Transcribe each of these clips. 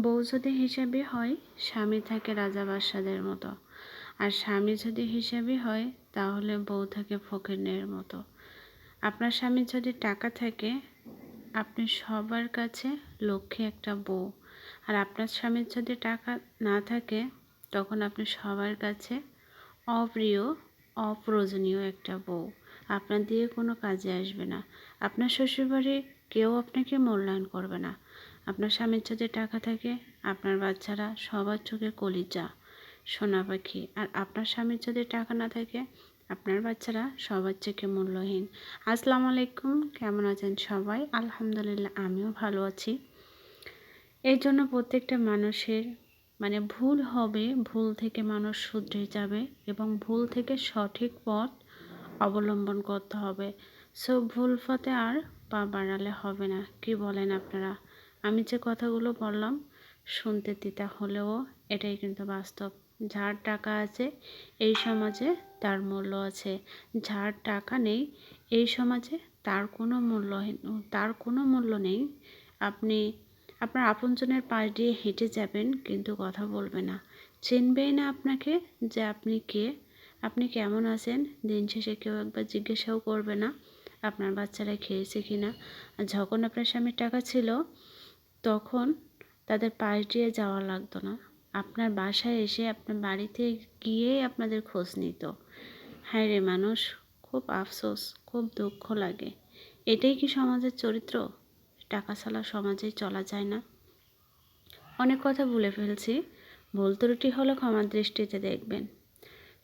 বউ যদি হিসাবে হয় স্বামী থাকে রাজা বাদশাদের মতো। আর স্বামী যদি হিসাবে হয়, তাহলে বউ থাকে ফকিরনের মতো। আপনার স্বামীর যদি টাকা থাকে, আপনি সবার কাছে লক্ষ্যে একটা বউ। আর আপনার স্বামীর যদি টাকা না থাকে, তখন আপনি সবার কাছে অপ্রিয়, অপ্রয়োজনীয় একটা বউ। আপনার দিয়ে কোনো কাজে আসবে না। আপনার শ্বশুরবাড়ি কেউ আপনাকে মূল্যায়ন করবে না। আপনার স্বামীর যদি টাকা থাকে, আপনার বাচ্চারা সবার চোখে কলিজা, সোনা পাখি। আর আপনার স্বামীর যদি টাকা না থাকে, আপনার বাচ্চারা সবার চোখে মূল্যহীন। আসসালামু আলাইকুম, কেমন আছেন সবাই? আলহামদুলিল্লাহ, আমিও ভালো আছি। এই জন্য প্রত্যেকটা মানুষের মানে ভুল হবে, ভুল থেকে মানুষ শুধরে যাবে এবং ভুল থেকে সঠিক পথ অবলম্বন করতে হবে। সো ভুল পথে আর পা বাড়ালে হবে না, কি বলেন আপনারা? আমি যে কথাগুলো বললাম, শুনতে তিতা হলেও এটাই কিন্তু বাস্তব। যার টাকা আছে, এই সমাজে তার মূল্য আছে। যার টাকা নেই, এই সমাজে তার কোনো মূল্য তার কোনো মূল্য নেই। আপনি, আপনার আপনজনের পাশ দিয়ে হেঁটে যাবেন কিন্তু কথা বলবে না। চিনবেই না আপনাকে যে আপনি কে। আপনি কেমন আছেন? দিন শেষে কেউ একবার জিজ্ঞাসাও করবে না, আপনার বাচ্চারা খেয়েছে কি না যখন আপনার স্বামীর টাকা ছিল তখন তাদের পাশ দিয়ে যাওয়া লাগতো না। আপনার বাসায় এসে আপনার বাড়িতে গিয়েই আপনাদের খোঁজ নিত। হ্যাঁ রে মানুষ, খুব আফসোস, খুব দুঃখ লাগে। এটাই কি সমাজের চরিত্র? টাকা ছাড়া সমাজে চলা যায় না। অনেক কথা ভুলে ফেলছি। ভুল ত্রুটি হলে ক্ষমার দৃষ্টিতে দেখবেন।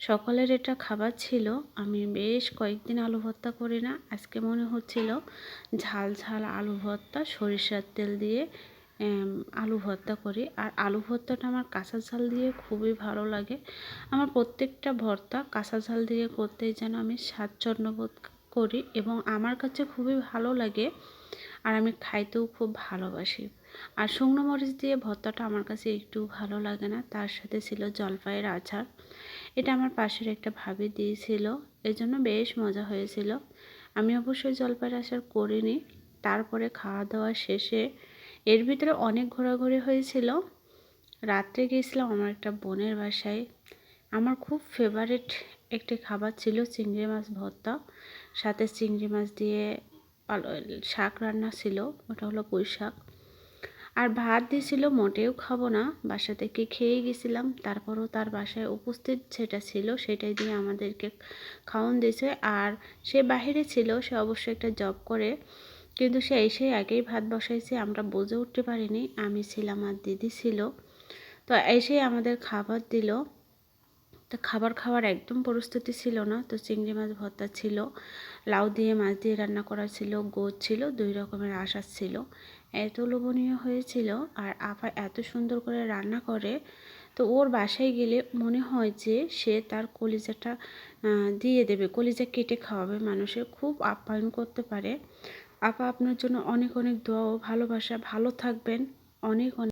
সকলের এটা খাবার ছিল, আমি বেশ কয়েকদিন আলু ভর্তা করি না। আজকে মনে হচ্ছিল ঝাল ঝাল আলু ভর্তা, সরিষার তেল দিয়ে আলু ভর্তা করি। আর আলু ভর্তাটা আমার কাঁচা ঝাল দিয়ে খুবই ভালো লাগে। আমার প্রত্যেকটা ভর্তা কাঁচা ঝাল দিয়ে করতেই যেন আমি স্বাচ্ছন্দ্য বোধ করি এবং আমার কাছে খুবই ভালো লাগে আর আমি খাইতেও খুব ভালোবাসি। আর শুকনো মরিচ দিয়ে ভর্তাটা আমার কাছে একটু ভালো লাগে না, তার সাথে ছিল জলপাইয়ের আচার। এটা আমার পাশের একটা ভাবি দিয়েছিল এই জন্য বেশ মজা হয়েছিল। আমি অবশ্যই জলপাইয়ের আচার করিনি, তারপরে খাওয়া দাওয়া শেষে এর ভিতরে অনেক ঘোরাঘুরি হয়েছিল। রাত্রে গিয়েছিলাম আমার একটা বোনের বাসায়। আমার খুব ফেভারিট একটি খাবার ছিল চিংড়ি মাছ ভর্তা। সাথে চিংড়ি মাছ দিয়ে শাক রান্না ছিল, ওটা হলো পুঁই শাক আর ভাত দিয়েছিল মোটেও খাব না। বাসা থেকে খেয়ে গেছিলাম, তারপরও তার বাসায় উপস্থিত যেটা ছিল সেটাই দিয়ে আমাদেরকে খাওয়ান দিয়েছে আর সে বাহিরে ছিল, সে অবশ্যই একটা জব করে, কিন্তু সে এসে আগেই ভাত বসাইছে, আমরা বুঝে উঠতে পারিনি, আমি ছিলাম আর দিদি ছিল। তো এসে আমাদের খাবার দিল। তো খাবার খাওয়ার একদম পরিস্থিতি ছিল না। তো চিংড়ি মাছ ভর্তা ছিল, লাউ দিয়ে মাছ দিয়ে রান্না করা ছিল গোছ ছিল, দুই রকমের আশা ছিল। এত লোভনীয় হয়েছিল আর আপা এত সুন্দর করে রান্না করে, তো ওর বাসায় গেলে মনে হয় যে সে তার কলিজাটা দিয়ে দেবে, কলিজা কেটে খাওয়াবে। মানুষের খুব আপ্যায়ন করতে পারে। আপা আপনার জন্য অনেক অনেক দোয়া ও ভালোবাসা। ভালো থাকবেন। অনেক অনেক